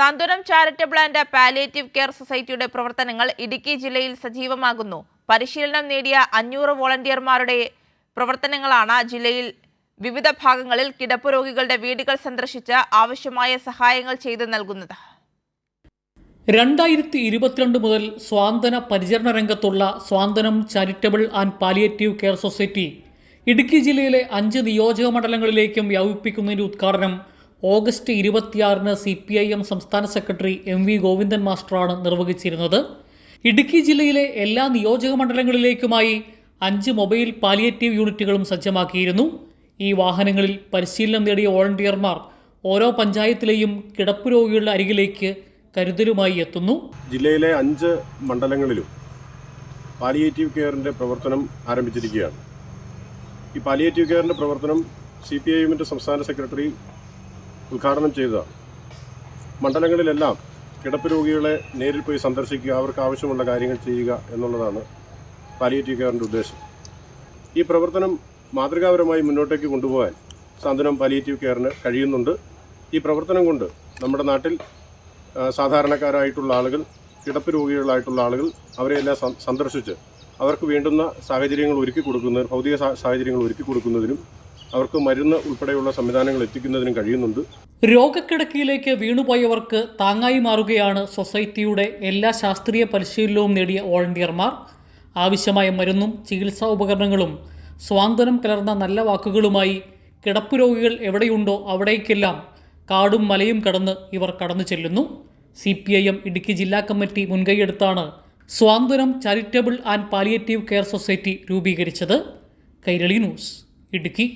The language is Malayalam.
Santhwanam charitable and palliative care സൊസൈറ്റിയുടെ പ്രവർത്തനങ്ങൾ ഇടുക്കി ജില്ലയിൽ സജീവമാകുന്നു. പരിശീലനം നേടിയ അഞ്ഞൂറ് വോളണ്ടിയർമാരുടെ പ്രവർത്തനങ്ങളാണ് ജില്ലയിൽ വിവിധ ഭാഗങ്ങളിൽ കിടപ്പ് രോഗികളുടെ വീടുകൾ സന്ദർശിച്ച് ആവശ്യമായ സഹായങ്ങൾ ചെയ്തു നൽകുന്നത്. രണ്ടായിരത്തി ഇരുപത്തിരണ്ട് മുതൽ സ്വാന്തന പരിചരണ രംഗത്തുള്ള Santhwanam charitable and palliative care society Idukki ജില്ലയിലെ അഞ്ച് നിയോജക മണ്ഡലങ്ങളിലേക്കും വ്യാപിപ്പിക്കുന്നതിന്റെ ഉദ്ഘാടനം ഓഗസ്റ്റ് ഇരുപത്തിയാറിന് സി പി ഐ എം സംസ്ഥാന സെക്രട്ടറി എം വി ഗോവിന്ദൻ മാസ്റ്ററാണ് നിർവഹിച്ചിരുന്നത്. ഇടുക്കി ജില്ലയിലെ എല്ലാ നിയോജക മണ്ഡലങ്ങളിലേക്കുമായി അഞ്ച് മൊബൈൽ പാലിയേറ്റീവ് യൂണിറ്റുകളും സജ്ജമാക്കിയിരുന്നു. ഈ വാഹനങ്ങളിൽ പരിശീലനം നേടിയ വോളണ്ടിയർമാർ ഓരോ പഞ്ചായത്തിലെയും കിടപ്പ് രോഗികളുടെ അരികിലേക്ക് കരുതലുമായി എത്തുന്നു. ജില്ലയിലെ അഞ്ച് മണ്ഡലങ്ങളിലും പാലിയേറ്റീവ് കെയറിന്റെ പ്രവർത്തനം ആരംഭിച്ചിരിക്കുകയാണ്. ഈ പാലിയേറ്റീവ് കെയറിന്റെ പ്രവർത്തനം സി പി ഐ എമ്മിന്റെ സംസ്ഥാന സെക്രട്ടറി ഉദ്ഘാടനം ചെയ്തതാണ് മണ്ഡലങ്ങളിലെല്ലാം കിടപ്പ് രോഗികളെ നേരിൽ പോയി സന്ദർശിക്കുക അവർക്ക് ആവശ്യമുള്ള കാര്യങ്ങൾ ചെയ്യുക എന്നുള്ളതാണ് പാലിയേറ്റീവ് കെയറിന്റെ ഉദ്ദേശം. ഈ പ്രവർത്തനം മാതൃകാപരമായി മുന്നോട്ടേക്ക് കൊണ്ടുപോകാൻ സാന്ത്വനം പാലിയേറ്റീവ് കെയറിന് കഴിയുന്നുണ്ട്. ഈ പ്രവർത്തനം കൊണ്ട് നമ്മുടെ നാട്ടിൽ സാധാരണക്കാരായിട്ടുള്ള ആളുകൾ കിടപ്പ് രോഗികളായിട്ടുള്ള ആളുകൾ അവരെയെല്ലാം സന്ദർശിച്ച് അവർക്ക് വേണ്ടുന്ന സാഹചര്യങ്ങൾ ഒരുക്കി കൊടുക്കുന്നതിന് ഭൗതിക സാഹചര്യങ്ങൾ ഒരുക്കി കൊടുക്കുന്നതിനും അവർക്ക് മരുന്ന് ഉൾപ്പെടെയുള്ള സംവിധാനങ്ങൾ എത്തിക്കുന്നതിനും കഴിയുന്നുണ്ട്. രോഗക്കിടക്കയിലേക്ക് വീണുപോയവർക്ക് താങ്ങായി മാറുകയാണ് സൊസൈറ്റിയുടെ എല്ലാ ശാസ്ത്രീയ പരിശീലനവും നേടിയ വോളണ്ടിയർമാർ. ആവശ്യമായ മരുന്നും ചികിത്സാ ഉപകരണങ്ങളും സ്വാന്തനം കലർന്ന നല്ല വാക്കുകളുമായി കിടപ്പ് രോഗികൾ എവിടെയുണ്ടോ അവിടേക്കെല്ലാം കാടും മലയും കടന്ന് ഇവർ കടന്നു ചെല്ലുന്നു. C P I M Idukki ജില്ലാ committee മുൻകൈയെടുത്താണ് Santhwanam charitable and palliative care society രൂപീകരിച്ചത്. കൈരളി ന്യൂസ് ഇടുക്കി.